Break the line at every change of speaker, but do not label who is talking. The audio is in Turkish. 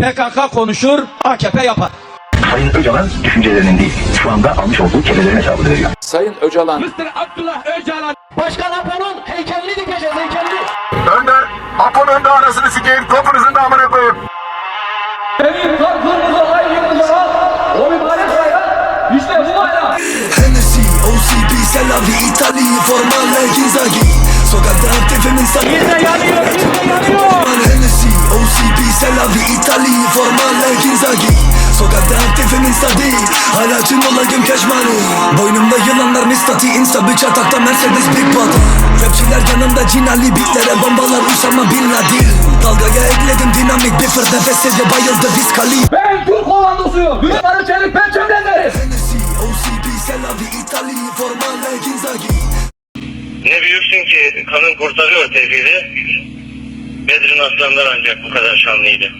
PKK konuşur, AKP yapar.
Sayın Öcalan düşüncelerinin değil, şu anda almış olduğu kellelerin hesabını veriyor.
Sayın Öcalan
Mr. Abdullah Öcalan
Başkan Apo'nun heykelini dikeceğiz heykelini.
Önder, Apo'nun da anasını sikeyim, topunuzun da amına koyayım.
Benim kalkınımıza ayrılımıza o mübarek bayrak işte bu bayrak.
Hennessy, OCB, Selavi, İtali, Formale, Ginzagi Sokakta aktifim insan yine yanıyor Formale, Ginzagi Sokakta aktifim insta değil Hala tüm olayım money Boynumda yılanlar mistati Insta bir çatakta Mercedes Big Body Rapçiler yanımda cinali Beatlere bombalar Usama Bin Laden Dalgaya ekledim dinamik Bir fır nefessizce bayıldı viskali
Ben Türk komandosuyum. Düşmanı çelik pençemle deriz.
Hennessy, OCB, Selavi, İtali, Formale, Ginzagi
Ne büyüksün ki kanın kurtarıyor tevhidi. Bedrin aslanlar ancak bu kadar şanlıydı.